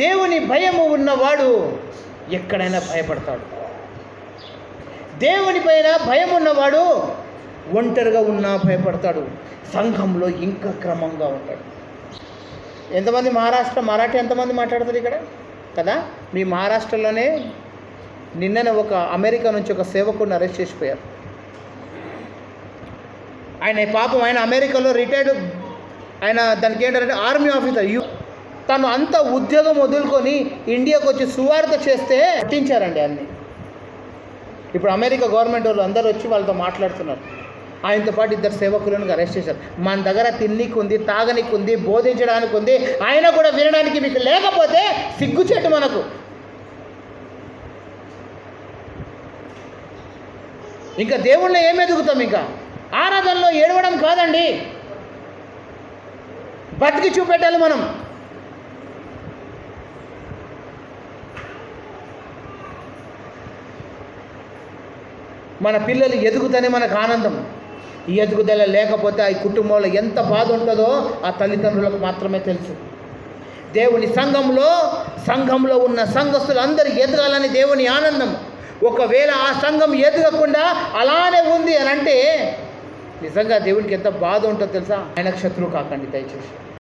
దేవుని భయము ఉన్నవాడు ఎక్కడైనా భయపడతాడు. దేవుని పైన భయం ఉన్నవాడు ఒంటరిగా ఉన్నా భయపడతాడు. సంఘంలో ఇంకా క్రమంగా ఉంటాడు. ఎంతమంది మహారాష్ట్ర మరాఠీ ఎంతమంది మాట్లాడతారు ఇక్కడ? కదా? మీ మహారాష్ట్రలోనే నిన్ననే ఒక అమెరికా నుంచి ఒక సేవకుడిని అరెస్ట్ చేసిపోయారు. ఆయన పాపం ఆయన అమెరికాలో రిటైర్డ్ ఆయన దానికి ఏంటంటే ఆర్మీ ఆఫీసర్ యు తను అంత ఉద్యోగం వదులుకొని ఇండియాకు వచ్చి సువార్త చేస్తే పట్టించారండి అన్ని. ఇప్పుడు అమెరికా గవర్నమెంట్ వాళ్ళు అందరూ వచ్చి వాళ్ళతో మాట్లాడుతున్నారు. ఆయనతో పాటు ఇద్దరు సేవకులను అరెస్ట్ చేశారు. మన దగ్గర తిన్నికి ఉంది తాగనికి ఉంది బోధించడానికి ఉంది ఆయన కూడా వినడానికి మీకు లేకపోతే సిగ్గుచేటు మనకు. ఇంకా దేవుణ్ణి ఏం ఎదుగుతాం ఇంకా? ఆరాధనలో ఏడవడం కాదండి. బతికి చూపెట్టాలి మనం. మన పిల్లలు ఎదుగుతనే మనకు ఆనందం. ఈ ఎదుగుదల లేకపోతే ఆ కుటుంబంలో ఎంత బాధ ఉంటుందో ఆ తల్లిదండ్రులకు మాత్రమే తెలుసు. దేవుని సంఘంలో సంఘంలో ఉన్న సంఘస్థులు అందరూ ఎదగాలని దేవుని ఆనందం. ఒకవేళ ఆ సంఘం ఎదగకుండా అలానే ఉంది అని అంటే నిజంగా దేవునికి ఎంత బాధ ఉంటుందో తెలుసా? ఆయన శత్రువు కాకండి దయచేసి.